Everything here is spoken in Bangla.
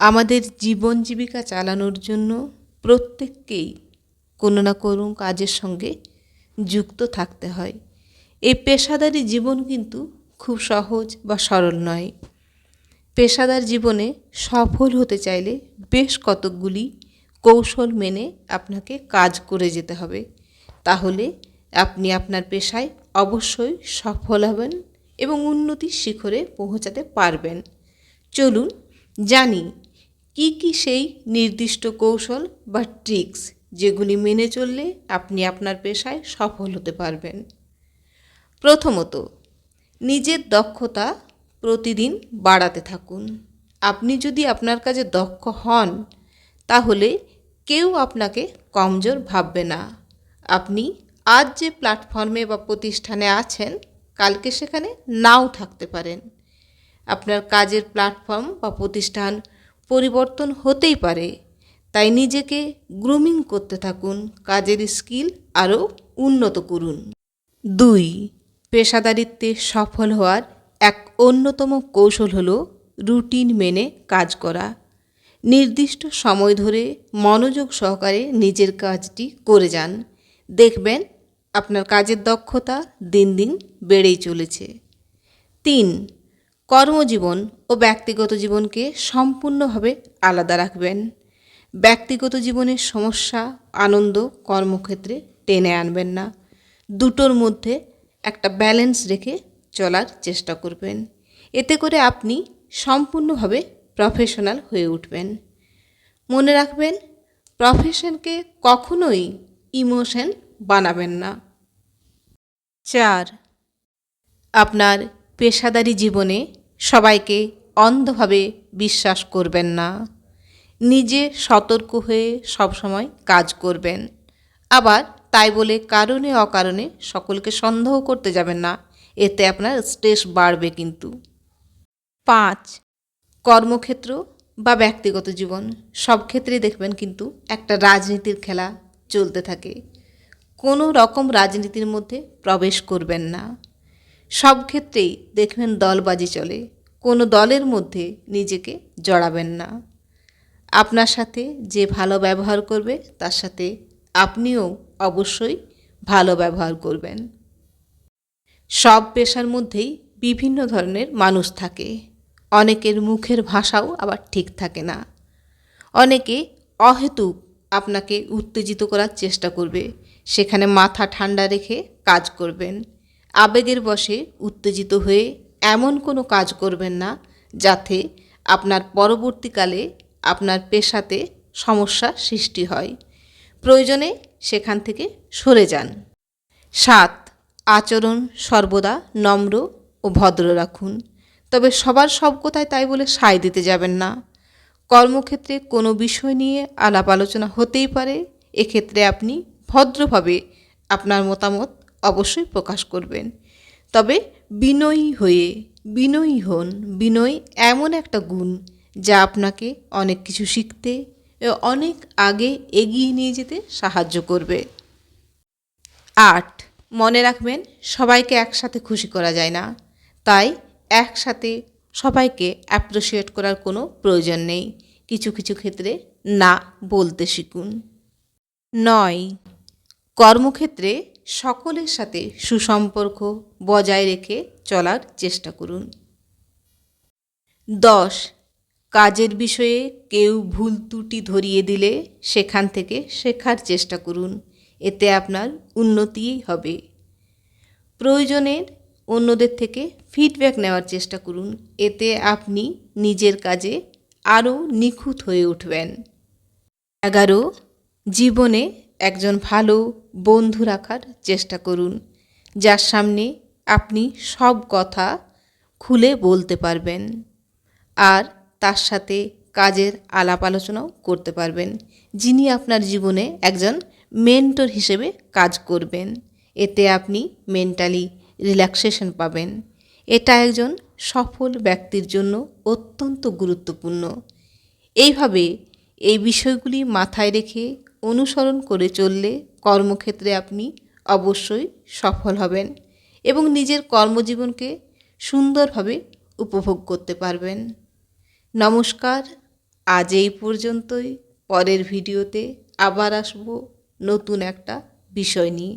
আমাদের জীবন জীবিকা চালানোর জন্য প্রত্যেককেই কোনো না কোনো কাজের সঙ্গে যুক্ত থাকতে হয়। এই পেশাদারি জীবন কিন্তু খুব সহজ বা সরল নয়। পেশাদার জীবনে সফল হতে চাইলে বেশ কতকগুলি কৌশল মেনে আপনাকে কাজ করে যেতে হবে। তাহলে আপনি আপনার পেশায় অবশ্যই সফল হবেন এবং উন্নতির শিখরে পৌঁছাতে পারবেন। চলুন জানি কি কি সেই নির্দিষ্ট কৌশল বা ট্রিক্স যেগুলি মেনে চললে আপনি আপনার পেশায় সফল হতে পারবেন? প্রথমত, নিজের দক্ষতা প্রতিদিন বাড়াতে থাকুন। আপনি যদি আপনার কাজে দক্ষ হন, তাহলে কেউ আপনাকে কমজোর ভাববে না। আপনি আজ যে প্ল্যাটফর্মে বা প্রতিষ্ঠানে আছেন, কালকে সেখানে নাও থাকতে পারেন। আপনার কাজের প্ল্যাটফর্ম বা প্রতিষ্ঠান পরিবর্তন হতেই পারে। তাই নিজেকে গ্রুমিং করতে থাকুন, কাজের স্কিল আরও উন্নত করুন। দুই, পেশাদারিত্বে সফল হওয়ার এক অন্যতম কৌশল হল রুটিন মেনে কাজ করা। নির্দিষ্ট সময় ধরে মনোযোগ সহকারে নিজের কাজটি করে যান। দেখবেন আপনার কাজের দক্ষতা দিন দিন বেড়েই চলেছে। তিন কর্মজীবন ও ব্যক্তিগত জীবনকে সম্পূর্ণভাবে আলাদা রাখবেন। ব্যক্তিগত জীবনের সমস্যা, আনন্দ, কর্মক্ষেত্রে টেনে আনবেন না। দুটোর মধ্যে একটা ব্যালেন্স রেখে চলার চেষ্টা করবেন। এতে করে আপনি সম্পূর্ণভাবে প্রফেশনাল হয়ে উঠবেন। মনে রাখবেন প্রফেশনকে কখনোই ইমোশন বানাবেন না। চার, আপনার পেশাদারি জীবনে সবাইকে অন্ধভাবে বিশ্বাস করবেন না। নিজে সতর্ক হয়ে সবসময় কাজ করবেন। আবার তাই বলে কারণে অকারণে সকলকে সন্দেহ করতে যাবেন না, এতে আপনার স্ট্রেস বাড়বে কিন্তু। পাঁচ, কর্মক্ষেত্র বা ব্যক্তিগত জীবন, সব ক্ষেত্রেই দেখবেন কিন্তু একটা রাজনীতির খেলা চলতে থাকে। কোনো রকম রাজনীতির মধ্যে প্রবেশ করবেন না। সব ক্ষেত্রেই দেখবেন দলবাজি চলে। কোনো দলের মধ্যে নিজেকে জড়াবেন না। আপনার সাথে যে ভালো ব্যবহার করবে, তার সাথে আপনিও অবশ্যই ভালো ব্যবহার করবেন। সব পেশার মধ্যেই বিভিন্ন ধরনের মানুষ থাকে। অনেকের মুখের ভাষাও আবার ঠিক থাকে না। অনেকে অহেতুক আপনাকে উত্তেজিত করার চেষ্টা করবে। সেখানে মাথা ঠান্ডা রেখে কাজ করবেন। আবেগের বশে উত্তেজিত হয়ে এমন কোনো কাজ করবেন না যাতে আপনার পরবর্তীকালে আপনার পেশাতে সমস্যা সৃষ্টি হয়। প্রয়োজনে সেখান থেকে সরে যান। সাত, আচরণ সর্বদা নম্র ও ভদ্র রাখুন। তবে সবার সব কথায় তাই বলে সায় দিতে যাবেন না। কর্মক্ষেত্রে কোনো বিষয় নিয়ে আলাপ আলোচনা হতেই পারে। এক্ষেত্রে আপনি ভদ্রভাবে আপনার মতামত অবশ্যই প্রকাশ করবেন। তবে বিনয়ী হয়ে, বিনয়ী হন। বিনয় এমন একটা গুণ যা আপনাকে অনেক কিছু শিখতে অনেক আগে এগিয়ে নিয়ে যেতে সাহায্য করবে। আট, মনে রাখবেন, সবাইকে একসাথে খুশি করা যায় না। তাই একসাথে সবাইকে অ্যাপ্রিসিয়েট করার কোনো প্রয়োজন নেই। কিছু কিছু ক্ষেত্রে না বলতে শিখুন। নয়, কর্মক্ষেত্রে সকলের সাথে সুসম্পর্ক বজায় রেখে চলার চেষ্টা করুন। দশ, কাজের বিষয়ে কেউ ভুল ত্রুটি ধরিয়ে দিলে সেখান থেকে শেখার চেষ্টা করুন। এতে আপনার উন্নতিই হবে। প্রয়োজনের অন্যদের থেকে ফিডব্যাক নেওয়ার চেষ্টা করুন। এতে আপনি নিজের কাজে আরও নিখুঁত হয়ে উঠবেন। এগারো, জীবনে একজন ভালো বন্ধু রাখার চেষ্টা করুন, যার সামনে আপনি সব কথা খুলে বলতে পারবেন আর তার সাথে কাজের আলাপ আলোচনাও করতে পারবেন, যিনি আপনার জীবনে একজন মেন্টর হিসেবে কাজ করবেন। এতে আপনি মেন্টালি রিল্যাক্সেশন পাবেন। এটা একজন সফল ব্যক্তির জন্য অত্যন্ত গুরুত্বপূর্ণ। এইভাবে এই বিষয়গুলি মাথায় রেখে অনুসরণ করে চললে কর্মক্ষেত্রে আপনি অবশ্যই সফল হবেন এবং নিজের কর্মজীবনকে সুন্দরভাবে উপভোগ করতে পারবেন। নমস্কার, আজ এই পর্যন্তই। পরের ভিডিওতে আবার আসব নতুন একটা বিষয় নিয়ে।